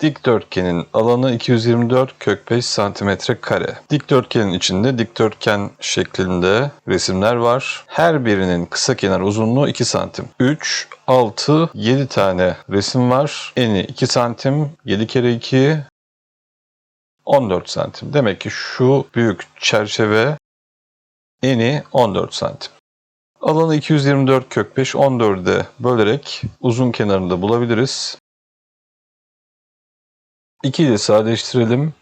Dikdörtgenin alanı 224 kök 5 santimetre kare. Dikdörtgenin içinde dikdörtgen şeklinde resimler var. Her birinin kısa kenar uzunluğu 2 santim. 3, 6, 7 tane resim var. Eni 2 santim, 7 kere 2, 14 santim. Demek ki şu büyük çerçeve eni 14 santim. Alanı 224 kök 5, 14'e bölerek uzun kenarını da bulabiliriz. 2 ile sadeleştirelim.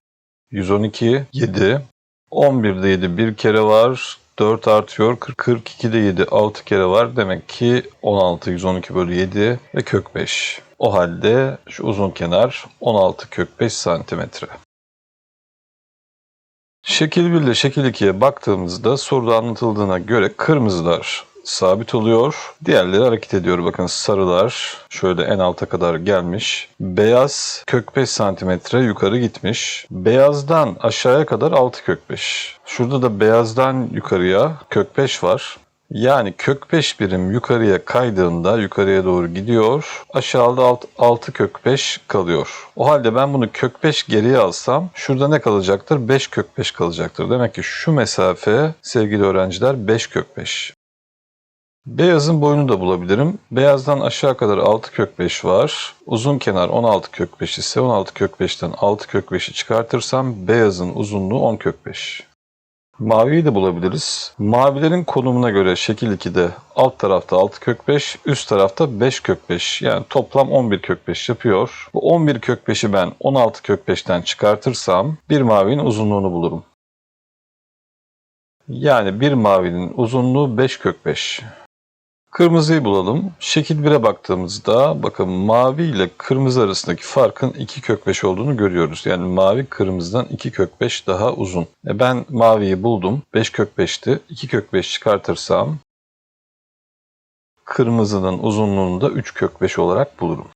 112, 7. 11'de 7 bir kere var. 4 artıyor. 40, 42'de 7 6 kere var. Demek ki 16, 112 bölü 7 ve kök 5. O halde şu uzun kenar 16 kök 5 santimetre. Şekil 1 ile şekil 2'ye baktığımızda soruda anlatıldığına göre kırmızılar sabit oluyor. Diğerleri hareket ediyor. Bakın sarılar şöyle en alta kadar gelmiş. Beyaz kök 5 santimetre yukarı gitmiş. Beyazdan aşağıya kadar 6 kök 5. Şurada da beyazdan yukarıya kök 5 var. Yani kök 5 birim yukarıya kaydığında yukarıya doğru gidiyor. Aşağıda alt, 6 kök 5 kalıyor. O halde ben bunu kök 5 geriye alsam şurada ne kalacaktır? 5 kök 5 kalacaktır. Demek ki şu mesafe sevgili öğrenciler 5 kök 5. Beyazın boyunu da bulabilirim. Beyazdan aşağı kadar 6 kök 5 var. Uzun kenar 16 kök 5 ise 16 kök 5'ten 6 kök 5'i çıkartırsam beyazın uzunluğu 10 kök 5. Maviyi de bulabiliriz. Mavilerin konumuna göre şekil 2'de alt tarafta 6 kök 5, üst tarafta 5 kök 5. Yani toplam 11 kök 5 yapıyor. Bu 11 kök 5'i ben 16 kök 5'ten çıkartırsam bir mavinin uzunluğunu bulurum. Yani bir mavinin uzunluğu 5 kök 5. Kırmızıyı bulalım. Şekil 1'e baktığımızda bakın mavi ile kırmızı arasındaki farkın 2 kök 5 olduğunu görüyoruz. Yani mavi kırmızıdan 2 kök 5 daha uzun. E ben maviyi buldum. 5 kök 5'ti. 2 kök 5 çıkartırsam kırmızının uzunluğunu da 3 kök 5 olarak bulurum.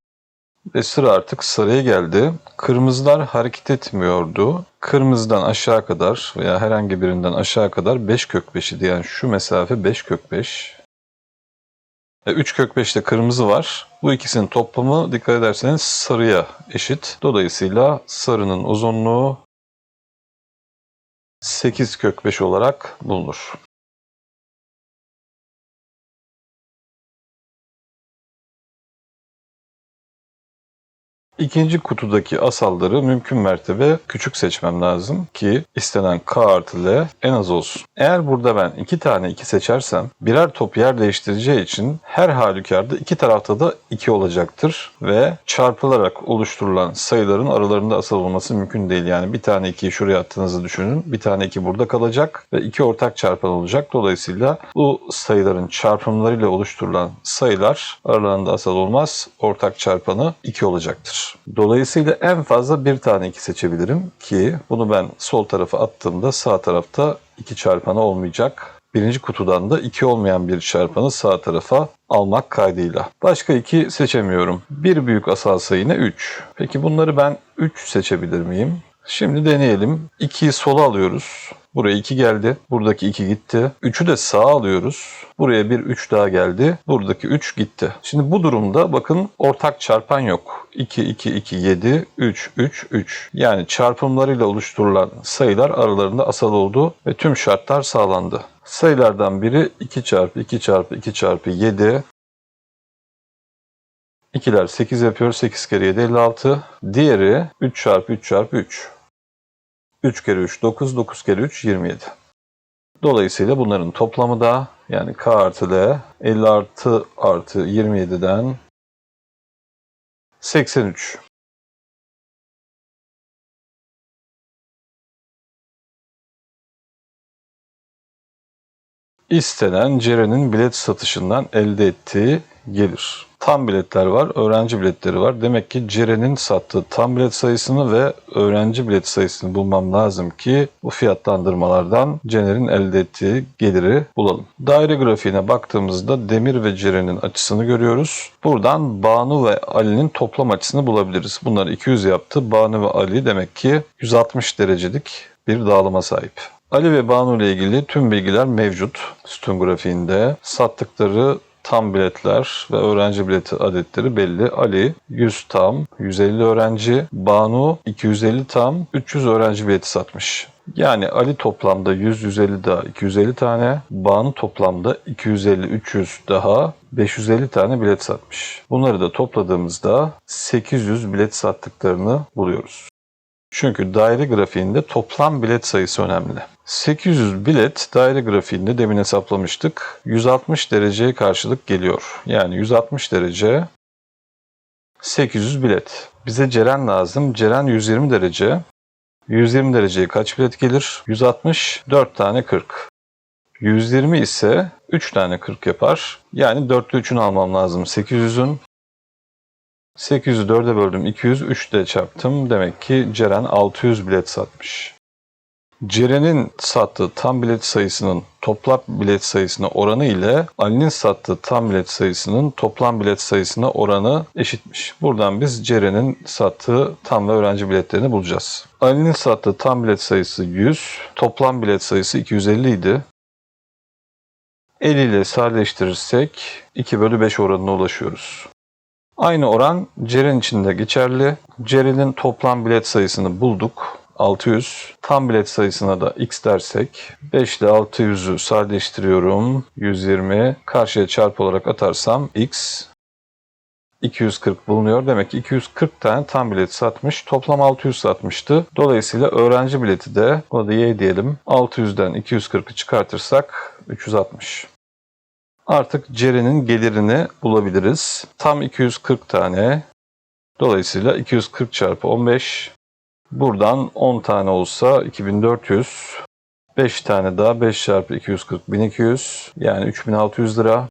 Ve sıra artık sarıya geldi. Kırmızılar hareket etmiyordu. Kırmızıdan aşağı kadar veya herhangi birinden aşağı kadar 5 kök 5 idi. Yani şu mesafe 5 kök 5. 3 kök 5'te kırmızı var. Bu ikisinin toplamı dikkat ederseniz sarıya eşit. Dolayısıyla sarının uzunluğu 8 kök 5 olarak bulunur. İkinci kutudaki asalları mümkün mertebe küçük seçmem lazım ki istenen K artı L en az olsun. Eğer burada ben iki tane 2 seçersem birer top yer değiştireceği için her halükarda iki tarafta da 2 olacaktır ve çarpılarak oluşturulan sayıların aralarında asal olması mümkün değil. Yani bir tane 2'yi şuraya attığınızı düşünün. Bir tane 2 burada kalacak ve iki ortak çarpan olacak. Dolayısıyla bu sayıların çarpımlarıyla oluşturulan sayılar aralarında asal olmaz. Ortak çarpanı 2 olacaktır. Dolayısıyla en fazla bir tane 2 seçebilirim ki bunu ben sol tarafa attığımda sağ tarafta 2 çarpanı olmayacak. Birinci kutudan da 2 olmayan bir çarpanı sağ tarafa almak kaydıyla. Başka 2 seçemiyorum. Bir büyük asal sayı yine 3. Peki bunları ben 3 seçebilir miyim? Şimdi deneyelim. 2'yi sola alıyoruz. Buraya 2 geldi. Buradaki 2 gitti. 3'ü de sağa alıyoruz. Buraya bir 3 daha geldi. Buradaki 3 gitti. Şimdi bu durumda bakın ortak çarpan yok. 2, 2, 2, 7, 3, 3, 3. Yani çarpımlarıyla oluşturulan sayılar aralarında asal oldu ve tüm şartlar sağlandı. Sayılardan biri 2 çarpı 2 çarpı 2 çarpı 7. 2'ler 8 yapıyor. 8 kere 7 56. Diğeri 3 çarpı 3 çarpı 3. 3 kere 3 9, 9 kere 3 27. Dolayısıyla bunların toplamı da yani K artı L 56 artı 27'den 83. İstenen Ceren'in bilet satışından elde ettiği gelir. Tam biletler var, öğrenci biletleri var. Demek ki Ceren'in sattığı tam bilet sayısını ve öğrenci bilet sayısını bulmam lazım ki bu fiyatlandırmalardan Cener'in elde ettiği geliri bulalım. Daire grafiğine baktığımızda Demir ve Ceren'in açısını görüyoruz. Buradan Banu ve Ali'nin toplam açısını bulabiliriz. Bunlar 200 yaptı. Banu ve Ali demek ki 160 derecelik bir dağılıma sahip. Ali ve Banu ile ilgili tüm bilgiler mevcut sütun grafiğinde. Sattıkları tam biletler ve öğrenci bileti adetleri belli. Ali 100 tam, 150 öğrenci, Banu 250 tam, 300 öğrenci bileti satmış. Yani Ali toplamda 100-150 daha 250 tane, Banu toplamda 250-300 daha 550 tane bilet satmış. Bunları da topladığımızda 800 bilet sattıklarını buluyoruz. Çünkü daire grafiğinde toplam bilet sayısı önemli. 800 bilet daire grafiğinde demin hesaplamıştık. 160 dereceye karşılık geliyor. Yani 160 derece 800 bilet. Bize Ceren lazım. Ceren 120 derece. 120 dereceye kaç bilet gelir? 160, 4 tane 40. 120 ise 3 tane 40 yapar. Yani 4'te 3'ünü almam lazım 800'ün. 800'ü 4'e böldüm 200, 3 de çarptım. Demek ki Ceren 600 bilet satmış. Ceren'in sattığı tam bilet sayısının toplam bilet sayısına oranı ile Ali'nin sattığı tam bilet sayısının toplam bilet sayısına oranı eşitmiş. Buradan biz Ceren'in sattığı tam ve öğrenci biletlerini bulacağız. Ali'nin sattığı tam bilet sayısı 100, toplam bilet sayısı 250 idi. 50 ile sadeleştirirsek 2 bölü 5 oranına ulaşıyoruz. Aynı oran Ceren için de geçerli. Ceren'in toplam bilet sayısını bulduk. 600. Tam bilet sayısına da x dersek 5 ile 600'ü sadeleştiriyorum. 120. Karşıya çarpı olarak atarsam x 240 bulunuyor. Demek ki 240 tane tam bilet satmış. Toplam 600 satmıştı. Dolayısıyla öğrenci bileti de buna da y diyelim. 600'den 240'ı çıkartırsak 360. Artık Ceren'in gelirini bulabiliriz. Tam 240 tane. Dolayısıyla 240 çarpı 15 Buradan 10 tane olsa 2400. 5 tane daha 5 çarpı 240 1200 yani 3600 lira.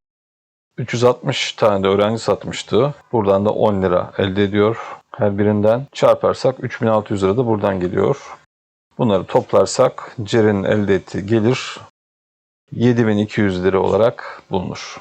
360 tane de öğrenci satmıştı. Buradan da 10 lira elde ediyor her birinden. Çarparsak 3600 lira da buradan geliyor. Bunları toplarsak Ceren'in elde ettiği gelir 7200 lira olarak bulunur.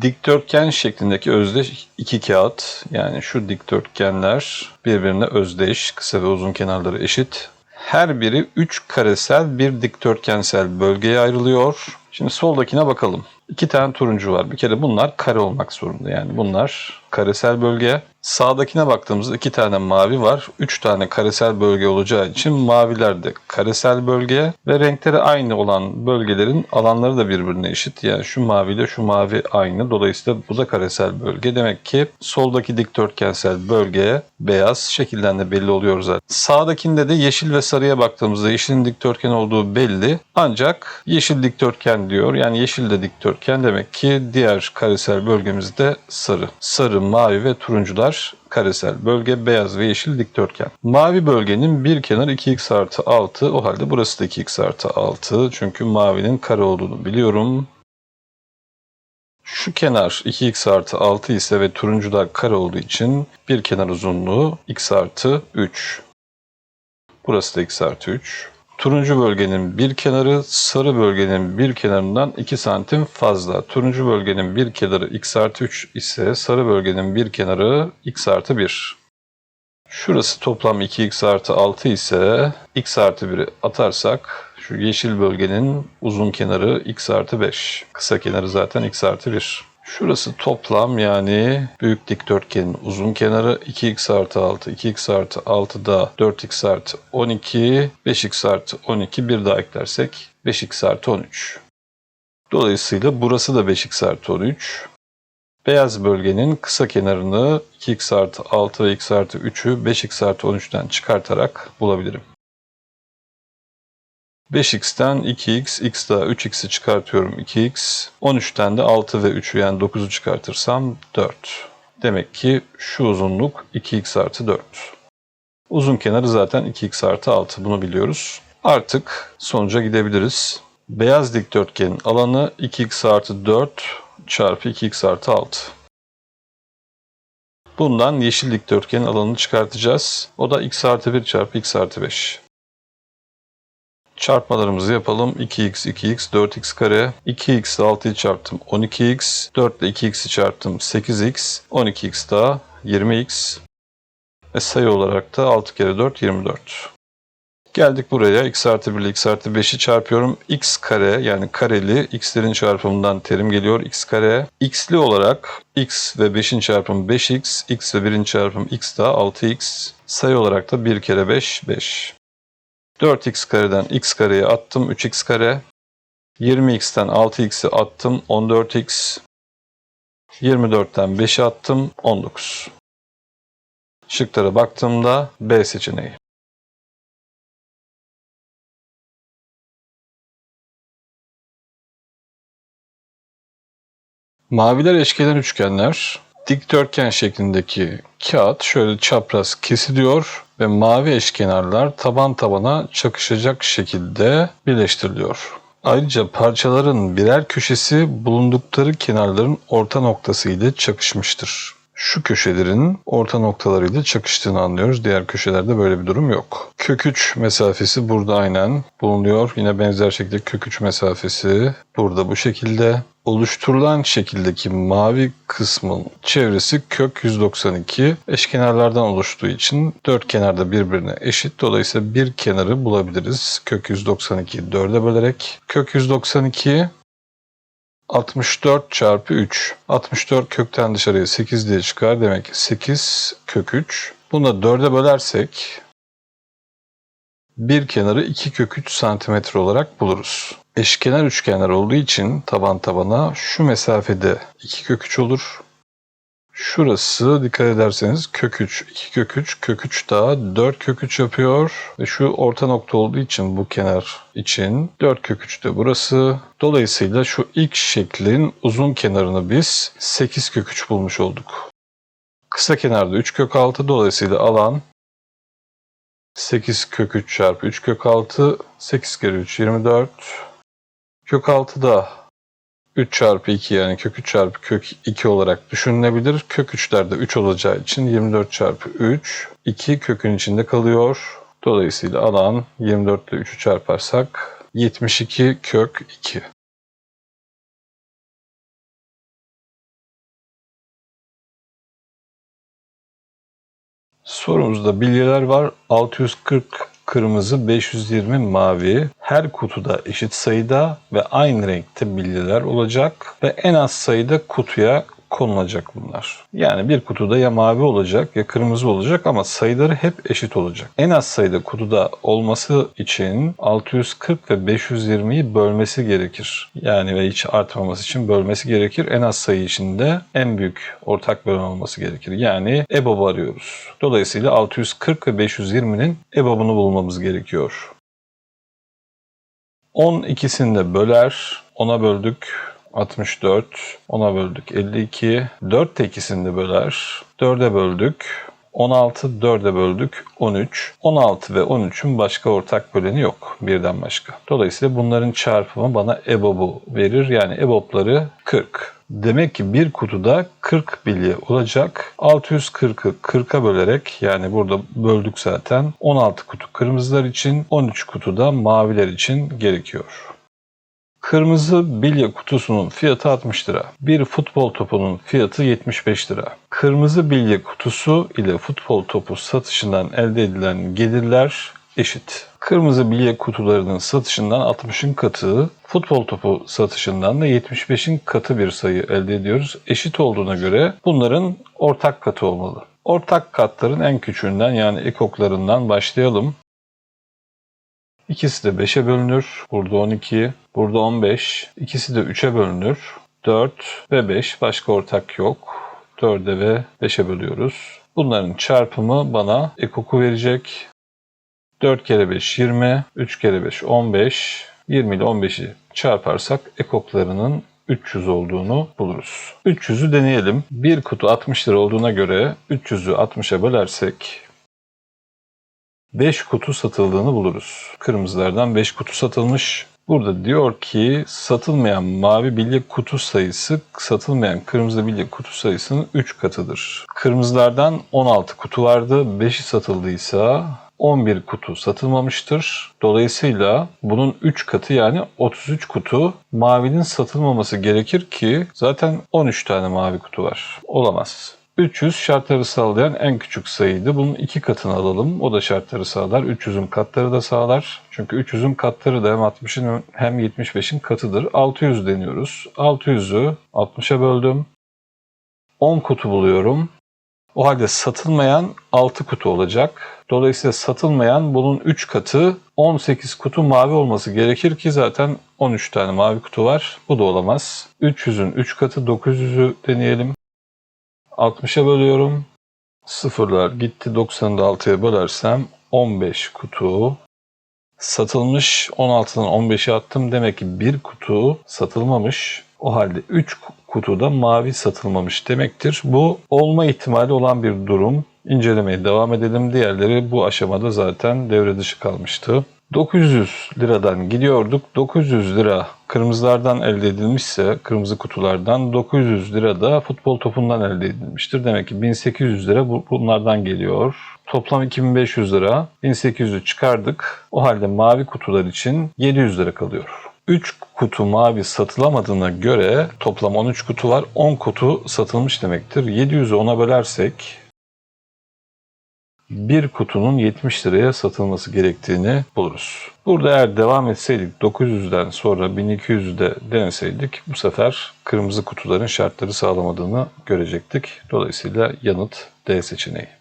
Dikdörtgen şeklindeki özdeş iki kağıt yani şu dikdörtgenler birbirine özdeş, kısa ve uzun kenarları eşit. Her biri 3 karesel bir dikdörtgensel bölgeye ayrılıyor. Şimdi soldakine bakalım. İki tane turuncu var. Bir kere bunlar kare olmak zorunda. Yani bunlar karesel bölge. Sağdakine baktığımızda iki tane mavi var. Üç tane karesel bölge olacağı için maviler de karesel bölge ve renkleri aynı olan bölgelerin alanları da birbirine eşit. Yani şu mavi ile şu mavi aynı. Dolayısıyla bu da karesel bölge. Demek ki soldaki dikdörtgensel bölge beyaz şekilden de belli oluyor zaten. Sağdakinde de yeşil ve sarıya baktığımızda yeşilin dikdörtgen olduğu belli. Ancak yeşil dikdörtgen diyor. Yani yeşil de dikdörtgen demek ki diğer karesel bölgemizde sarı. Sarı, mavi ve turuncular karesel bölge, beyaz ve yeşil dikdörtgen. Mavi bölgenin bir kenarı 2x artı 6. O halde burası da 2x artı 6. Çünkü mavinin kare olduğunu biliyorum. Şu kenar 2x artı 6 ise ve turuncular kare olduğu için bir kenar uzunluğu x artı 3. Burası da x artı 3. Turuncu bölgenin bir kenarı sarı bölgenin bir kenarından 2 santim fazla. Turuncu bölgenin bir kenarı x artı 3 ise sarı bölgenin bir kenarı x artı 1. Şurası toplam 2x artı 6 ise x artı 1'i atarsak şu yeşil bölgenin uzun kenarı x artı 5. Kısa kenarı zaten x artı 1. Şurası toplam yani büyük dikdörtgenin uzun kenarı 2x artı 6, 2x artı 6 da 4x artı 12, 5x artı 12 bir daha eklersek 5x artı 13. Dolayısıyla burası da 5x artı 13. Beyaz bölgenin kısa kenarını 2x artı 6 ve x artı 3'ü 5x artı 13'ten çıkartarak bulabilirim. 5x'ten 2x, x daha 3x'i çıkartıyorum 2x. 13'ten de 6 ve 3'ü yani 9'u çıkartırsam 4. Demek ki şu uzunluk 2x artı 4. Uzun kenarı zaten 2x artı 6 bunu biliyoruz. Artık sonuca gidebiliriz. Beyaz dikdörtgenin alanı 2x artı 4 çarpı 2x artı 6. Bundan yeşil dikdörtgenin alanını çıkartacağız. O da x artı 1 çarpı x artı 5. Çarpmalarımızı yapalım. 2x, 2x, 4x kare. 2x ile 6'yı çarptım 12x. 4 ile 2x'i çarptım 8x. 12x daha 20x ve sayı olarak da 6 kere 4 24. Geldik buraya x artı 1 ile x artı 5'i çarpıyorum. x kare yani kareli x'lerin çarpımından terim geliyor x kare. x'li olarak x ve 5'in çarpımı 5x, x ve 1'in çarpımı x daha 6x. Sayı olarak da 1 kere 5 5. 4x kareden x kareye attım 3x kare. 20x'ten 6x'i attım 14x. 24'ten 5'i attım 19. Şıklara baktığımda B seçeneği. Maviler eşkenar üçgenler. Dikdörtgen şeklindeki kağıt şöyle çapraz kesiliyor ve mavi eşkenarlar taban tabana çakışacak şekilde birleştiriliyor. Ayrıca parçaların birer köşesi bulundukları kenarların orta noktası ile çakışmıştır. Şu köşelerin orta noktalarıyla çakıştığını anlıyoruz. Diğer köşelerde böyle bir durum yok. Kök 3 mesafesi burada aynen bulunuyor. Yine benzer şekilde kök 3 mesafesi burada bu şekilde. Oluşturulan şekildeki mavi kısmın çevresi kök 192 eşkenarlardan oluştuğu için dört kenarda birbirine eşit. Dolayısıyla bir kenarı bulabiliriz. Kök 192 4'e bölerek. Kök 192 64 çarpı 3. 64 kökten dışarıya 8 diye çıkar. Demek ki 8 kök 3. Bunu da 4'e bölersek bir kenarı 2 kök 3 santimetre olarak buluruz. Eşkenar üçgenler olduğu için taban tabana şu mesafede 2 kök 3 olur. Şurası dikkat ederseniz kök 3, 2 kök 3, kök 3 daha 4 kök 3 yapıyor. Ve şu orta nokta olduğu için bu kenar için 4 kök 3 de burası. Dolayısıyla şu ilk şeklin uzun kenarını biz 8 kök 3 bulmuş olduk. Kısa kenarda 3 kök 6 dolayısıyla alan 8 kök 3 çarpı 3 kök 6 8 kere 3 24 kök 6 da 3 çarpı 2 yani kök 3 çarpı kök 2 olarak düşünülebilir. Kök 3'lerde 3 olacağı için 24 çarpı 3 2 kökün içinde kalıyor. Dolayısıyla alan 24 ile 3'ü çarparsak 72 kök 2. Sorumuzda bilyeler var. 640 kırmızı, 520 mavi. Her kutuda eşit sayıda ve aynı renkte bilyeler olacak ve en az sayıda kutuya konulacak bunlar. Yani bir kutuda ya mavi olacak ya kırmızı olacak ama sayıları hep eşit olacak. En az sayıda kutuda olması için 640 ve 520'yi bölmesi gerekir. Yani ve hiç artmaması için bölmesi gerekir. En az sayı içinde en büyük ortak bölen olması gerekir. Yani EBOB arıyoruz. Dolayısıyla 640 ve 520'nin EBOB'unu bulmamız gerekiyor. 10 ikisini de böler. 10'a böldük 64. 10'a böldük 52. 4 de ikisini de böler. 4'e böldük. 16, 4'e böldük 13. 16 ve 13'ün başka ortak böleni yok birden başka. Dolayısıyla bunların çarpımı bana EBOB'u verir. Yani EBOB'ları 40. Demek ki bir kutuda 40 bilye olacak. 640'ı 40'a bölerek yani burada böldük zaten 16 kutu kırmızılar için 13 kutu da maviler için gerekiyor. Kırmızı bilye kutusunun fiyatı 60 lira. Bir futbol topunun fiyatı 75 lira. Kırmızı bilye kutusu ile futbol topu satışından elde edilen gelirler eşit. Kırmızı bilye kutularının satışından 60'ın katı, futbol topu satışından da 75'in katı bir sayı elde ediyoruz. Eşit olduğuna göre bunların ortak katı olmalı. Ortak katların en küçüğünden yani ekoklarından başlayalım. İkisi de 5'e bölünür. Burada 12, burada 15. İkisi de 3'e bölünür. 4 ve 5 başka ortak yok. 4'e ve 5'e bölüyoruz. Bunların çarpımı bana ekoku verecek. 4 kere 5 20, 3 kere 5 15. 20 ile 15'i çarparsak ekoklarının 300 olduğunu buluruz. 300'ü deneyelim. Bir kutu 60 lira olduğuna göre 300'ü 60'a bölersek 5 kutu satıldığını buluruz. Kırmızılardan 5 kutu satılmış. Burada diyor ki satılmayan mavi bilye kutu sayısı satılmayan kırmızı bilye kutu sayısının 3 katıdır. Kırmızılardan 16 kutu vardı. 5'i satıldıysa 11 kutu satılmamıştır. Dolayısıyla bunun 3 katı yani 33 kutu mavinin satılmaması gerekir ki zaten 13 tane mavi kutu var. Olamaz. 300 şartları sağlayan en küçük sayıydı. Bunun iki katını alalım. O da şartları sağlar. 300'ün katları da sağlar. Çünkü 300'ün katları da hem 60'ın hem 75'in katıdır. 600 deniyoruz. 600'ü 60'a böldüm. 10 kutu buluyorum. O halde satılmayan 6 kutu olacak. Dolayısıyla satılmayan bunun 3 katı 18 kutu mavi olması gerekir ki zaten 13 tane mavi kutu var. Bu da olamaz. 300'ün 3 katı 900'ü deneyelim. 60'a bölüyorum. Sıfırlar gitti 90'ı da 6'ya bölersem 15 kutu satılmış. 16'dan 15'e attım. Demek ki bir kutu satılmamış. O halde 3 kutuda mavi satılmamış demektir. Bu olma ihtimali olan bir durum. İncelemeye devam edelim. Diğerleri bu aşamada zaten devre dışı kalmıştı. 900 liradan gidiyorduk. 900 lira kırmızılardan elde edilmişse, kırmızı kutulardan 900 lira da futbol topundan elde edilmiştir. Demek ki 1800 lira bu- bunlardan geliyor. Toplam 2500 lira. 1800'ü çıkardık. O halde mavi kutular için 700 lira kalıyor. 3 kutu mavi satılamadığına göre toplam 13 kutu var. 10 kutu satılmış demektir. 700'ü 10'a bölersek bir kutunun 70 liraya satılması gerektiğini buluruz. Burada eğer devam etseydik 900'den sonra 1200'de deneseydik bu sefer kırmızı kutuların şartları sağlamadığını görecektik. Dolayısıyla yanıt D seçeneği.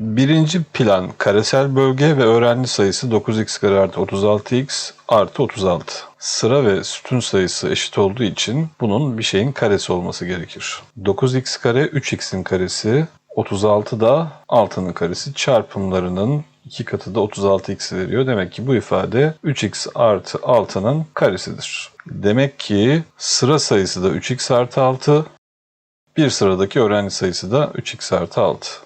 Birinci plan karesel bölge ve öğrenci sayısı 9x kare artı 36x artı 36. Sıra ve sütun sayısı eşit olduğu için bunun bir şeyin karesi olması gerekir. 9x kare 3x'in karesi 36 da 6'nın karesi çarpımlarının iki katı da 36x veriyor. Demek ki bu ifade 3x artı 6'nın karesidir. Demek ki sıra sayısı da 3x artı 6, bir sıradaki öğrenci sayısı da 3x artı 6.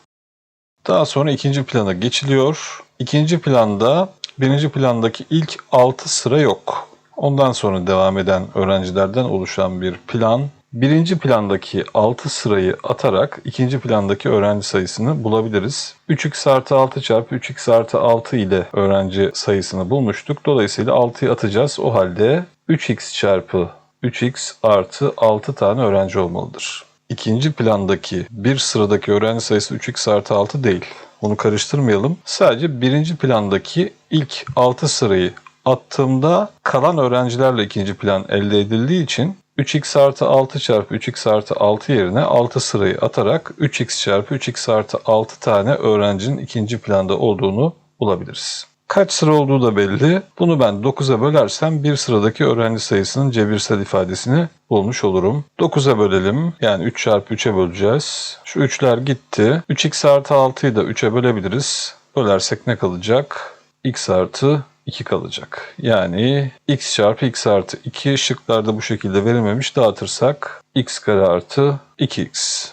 Daha sonra ikinci plana geçiliyor. İkinci planda birinci plandaki ilk 6 sıra yok. Ondan sonra devam eden öğrencilerden oluşan bir plan. Birinci plandaki 6 sırayı atarak ikinci plandaki öğrenci sayısını bulabiliriz. 3x artı 6 çarpı 3x artı 6 ile öğrenci sayısını bulmuştuk. Dolayısıyla 6'yı atacağız. O halde 3x çarpı 3x artı 6 tane öğrenci olmalıdır. İkinci plandaki bir sıradaki öğrenci sayısı 3x artı 6 değil. Onu karıştırmayalım. Sadece birinci plandaki ilk 6 sırayı attığımda kalan öğrencilerle ikinci plan elde edildiği için 3x artı 6 çarpı 3x artı 6 yerine 6 sırayı atarak 3x çarpı 3x artı 6 tane öğrencinin ikinci planda olduğunu bulabiliriz. Kaç sıra olduğu da belli. Bunu ben 9'a bölersem bir sıradaki öğrenci sayısının cebirsel ifadesini bulmuş olurum. 9'a bölelim. Yani 3 çarpı 3'e böleceğiz. Şu 3'ler gitti. 3x artı 6'yı da 3'e bölebiliriz. Bölersek ne kalacak? x artı 2 kalacak. Yani x çarpı x artı 2 şıklarda bu şekilde verilmemiş dağıtırsak x kare artı 2x.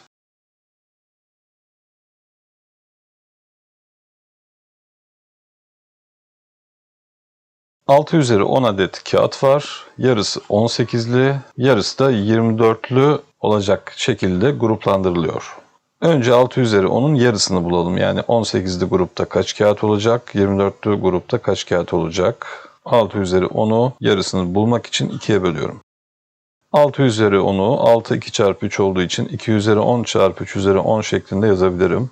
6 üzeri 10 adet kağıt var. Yarısı 18'li, yarısı da 24'lü olacak şekilde gruplandırılıyor. Önce 6 üzeri 10'un yarısını bulalım. Yani 18'li grupta kaç kağıt olacak? 24'lü grupta kaç kağıt olacak? 6 üzeri 10'u yarısını bulmak için 2'ye bölüyorum. 6 üzeri 10'u 6 2 çarpı 3 olduğu için 2 üzeri 10 çarpı 3 üzeri 10 şeklinde yazabilirim.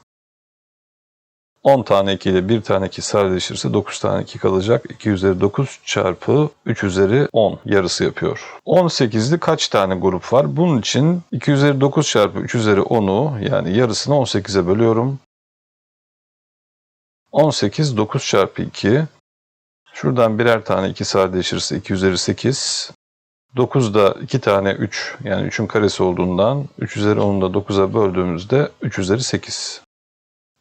10 tane 2 ile 1 tane 2 sadeleşirse 9 tane 2 kalacak. 2 üzeri 9 çarpı 3 üzeri 10 yarısı yapıyor. 18'li kaç tane grup var? Bunun için 2 üzeri 9 çarpı 3 üzeri 10'u yani yarısını 18'e bölüyorum. 18 9 çarpı 2. Şuradan birer tane 2 sadeleşirse 2 üzeri 8. 9 da 2 tane 3 yani 3'ün karesi olduğundan 3 üzeri 10'u da 9'a böldüğümüzde 3 üzeri 8.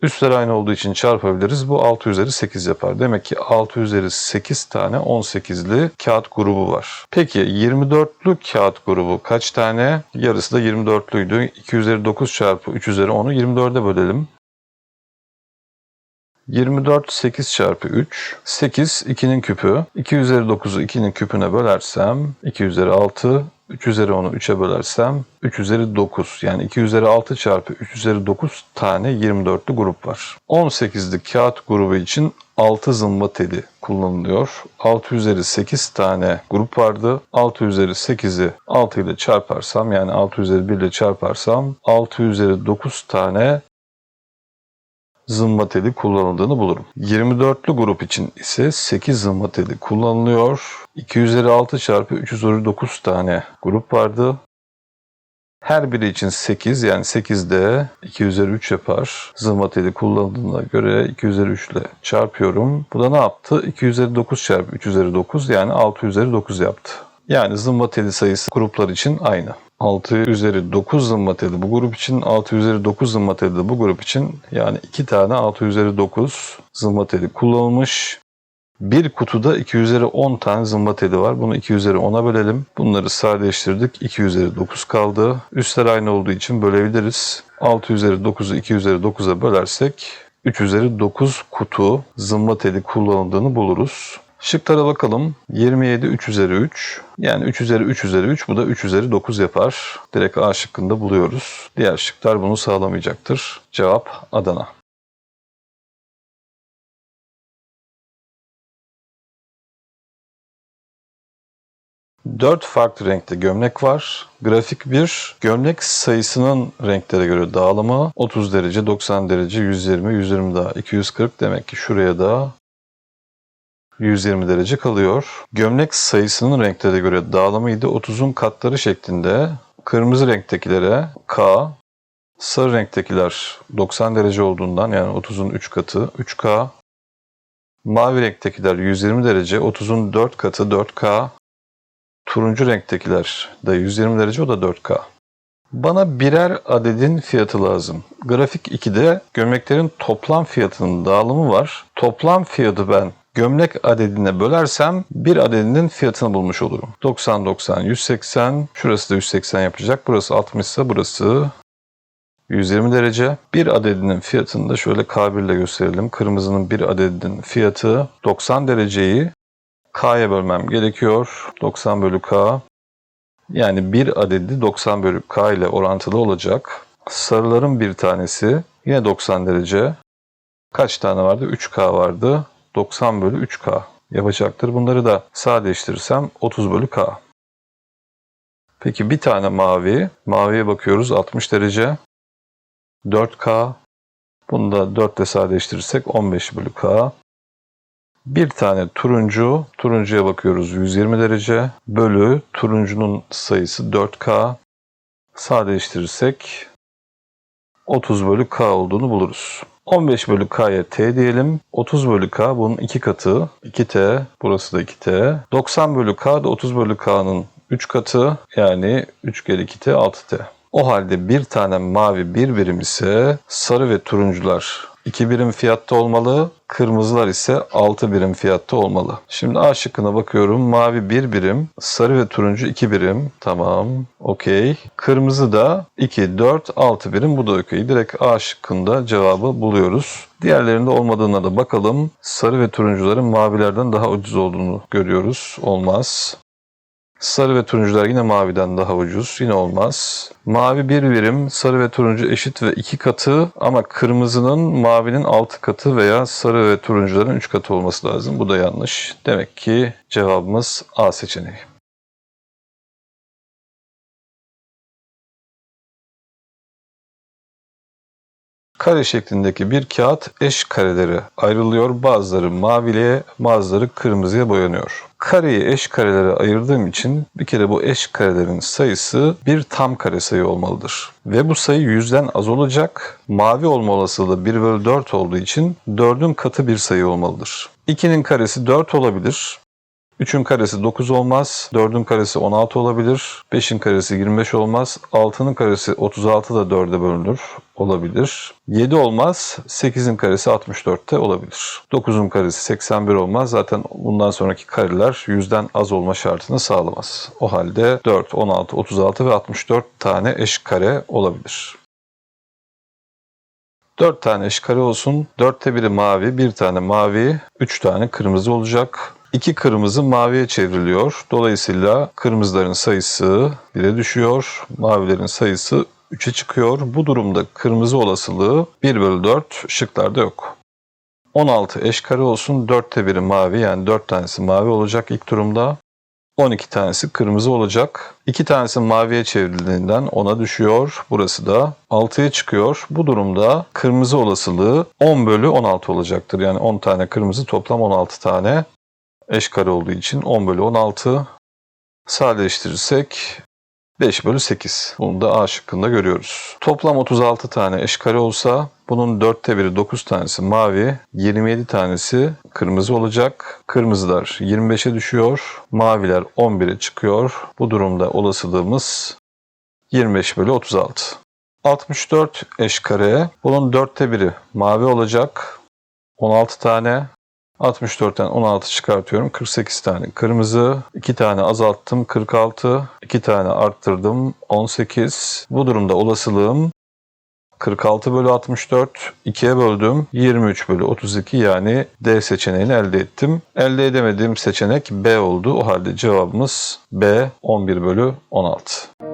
Üstler aynı olduğu için çarpabiliriz. Bu 6 üzeri 8 yapar. Demek ki 6 üzeri 8 tane 18'li kağıt grubu var. Peki 24'lü kağıt grubu kaç tane? Yarısı da 24'lüydü. 2 üzeri 9 çarpı 3 üzeri 10'u 24'e bölelim. 24 8 çarpı 3. 8 2'nin küpü. 2 üzeri 9'u 2'nin küpüne bölersem 2 üzeri 6. 3 üzeri 10'u 3'e bölersem 3 üzeri 9 yani 2 üzeri 6 çarpı 3 üzeri 9 tane 24'lü grup var. 18'li kağıt grubu için 6 zımba teli kullanılıyor. 6 üzeri 8 tane grup vardı. 6 üzeri 8'i 6 ile çarparsam yani 6 üzeri 1 ile çarparsam 6 üzeri 9 tane zımba teli kullanıldığını bulurum. 24'lü grup için ise 8 zımba teli kullanılıyor. 2 üzeri 6 çarpı 3 üzeri 9 tane grup vardı. Her biri için 8 yani 8 de 2 üzeri 3 yapar. Zımba teli kullanıldığına göre 2 üzeri 3 ile çarpıyorum. Bu da ne yaptı? 2 üzeri 9 çarpı 3 üzeri 9 yani 6 üzeri 9 yaptı. Yani zımba teli sayısı gruplar için aynı. 6 üzeri 9 zımba teli bu grup için, 6 üzeri 9 zımba teli de bu grup için. Yani 2 tane 6 üzeri 9 zımba teli kullanılmış. Bir kutuda 2 üzeri 10 tane zımba teli var. Bunu 2 üzeri 10'a bölelim. Bunları sadeleştirdik. 2 üzeri 9 kaldı. Üstler aynı olduğu için bölebiliriz. 6 üzeri 9'u 2 üzeri 9'a bölersek 3 üzeri 9 kutu zımba teli kullanıldığını buluruz. Şıklara bakalım. 27 3 üzeri 3. Yani 3 üzeri 3 üzeri 3 bu da 3 üzeri 9 yapar. Direkt A şıkkında buluyoruz. Diğer şıklar bunu sağlamayacaktır. Cevap Adana. Dört farklı renkte gömlek var. Grafik 1, gömlek sayısının renklere göre dağılımı 30 derece, 90 derece, 120, 120 daha 240 demek ki şuraya da 120 derece kalıyor. Gömlek sayısının renklere göre dağılımıydı 30'un katları şeklinde. Kırmızı renktekilere K, sarı renktekiler 90 derece olduğundan yani 30'un 3 katı 3K, mavi renktekiler 120 derece 30'un 4 katı 4K, turuncu renktekiler de 120 derece o da 4K. Bana birer adedin fiyatı lazım. Grafik 2'de gömleklerin toplam fiyatının dağılımı var. Toplam fiyatı ben gömlek adedine bölersem bir adedinin fiyatını bulmuş olurum. 90 90 180 şurası da 180 yapacak. Burası 60 ise burası 120 derece. Bir adedinin fiyatını da şöyle K1 ile gösterelim. Kırmızının bir adedinin fiyatı 90 dereceyi K'ya bölmem gerekiyor. 90 bölü K. Yani bir adedi 90 bölü K ile orantılı olacak. Sarıların bir tanesi yine 90 derece. Kaç tane vardı? 3K vardı. 90 bölü 3K yapacaktır. Bunları da sadeleştirirsem 30 bölü K. Peki bir tane mavi. Maviye bakıyoruz 60 derece. 4K. Bunu da 4 ile sadeleştirirsek 15 bölü K. Bir tane turuncu. Turuncuya bakıyoruz 120 derece. Bölü turuncunun sayısı 4K. Sadeleştirirsek 30 bölü K olduğunu buluruz. 15 bölü K'ya T diyelim. 30 bölü K bunun 2 katı. 2T. Burası da 2T. 90 bölü K da 30 bölü K'nın 3 katı. Yani 3 kere 2T 6T. O halde bir tane mavi bir birim ise sarı ve turuncular 2 birim fiyatta olmalı. Kırmızılar ise 6 birim fiyatta olmalı. Şimdi A şıkkına bakıyorum. Mavi 1 birim, sarı ve turuncu 2 birim. Tamam, okey. Kırmızı da 2, 4, 6 birim. Bu da okey. Direkt A şıkkında cevabı buluyoruz. Diğerlerinde olmadığına da bakalım. Sarı ve turuncuların mavilerden daha ucuz olduğunu görüyoruz. Olmaz. Sarı ve turuncular yine maviden daha ucuz. Yine olmaz. Mavi bir birim, sarı ve turuncu eşit ve iki katı ama kırmızının mavinin altı katı veya sarı ve turuncuların üç katı olması lazım. Bu da yanlış. Demek ki cevabımız A seçeneği. Kare şeklindeki bir kağıt eş karelere ayrılıyor. Bazıları maviliğe, bazıları kırmızıya boyanıyor. Kareyi eş karelere ayırdığım için bir kere bu eş karelerin sayısı bir tam kare sayı olmalıdır. Ve bu sayı yüzden az olacak. Mavi olma olasılığı 1 bölü 4 olduğu için 4'ün katı bir sayı olmalıdır. 2'nin karesi 4 olabilir. 3'ün karesi 9 olmaz. 4'ün karesi 16 olabilir. 5'in karesi 25 olmaz. 6'nın karesi 36 da 4'e bölünür. Olabilir. 7 olmaz. 8'in karesi 64'te olabilir. 9'un karesi 81 olmaz. Zaten bundan sonraki kareler yüzden az olma şartını sağlamaz. O halde 4, 16, 36 ve 64 tane eş kare olabilir. 4 tane eş kare olsun. 4'te biri mavi, bir tane mavi, 3 tane kırmızı olacak. İki kırmızı maviye çevriliyor. Dolayısıyla kırmızıların sayısı 1'e düşüyor. Mavilerin sayısı 3'e çıkıyor. Bu durumda kırmızı olasılığı 1 bölü 4 şıklarda yok. 16 eş kare olsun. 4'te 1'i mavi yani 4 tanesi mavi olacak ilk durumda. 12 tanesi kırmızı olacak. 2 tanesi maviye çevrildiğinden 10'a düşüyor. Burası da 6'ya çıkıyor. Bu durumda kırmızı olasılığı 10 bölü 16 olacaktır. Yani 10 tane kırmızı toplam 16 tane eş kare olduğu için 10 bölü 16 sadeleştirirsek 5 bölü 8. Bunu da A şıkkında görüyoruz. Toplam 36 tane eş kare olsa bunun 4'te biri 9 tanesi mavi, 27 tanesi kırmızı olacak. Kırmızılar 25'e düşüyor, maviler 11'e çıkıyor. Bu durumda olasılığımız 25 bölü 36. 64 eş kare. Bunun 4'te biri mavi olacak. 16 tane. 64'ten 16 çıkartıyorum. 48 tane kırmızı. 2 tane azalttım. 46. 2 tane arttırdım. 18. Bu durumda olasılığım 46 bölü 64. 2'ye böldüm. 23 bölü 32 yani D seçeneğini elde ettim. Elde edemediğim seçenek B oldu. O halde cevabımız B 11 bölü 16.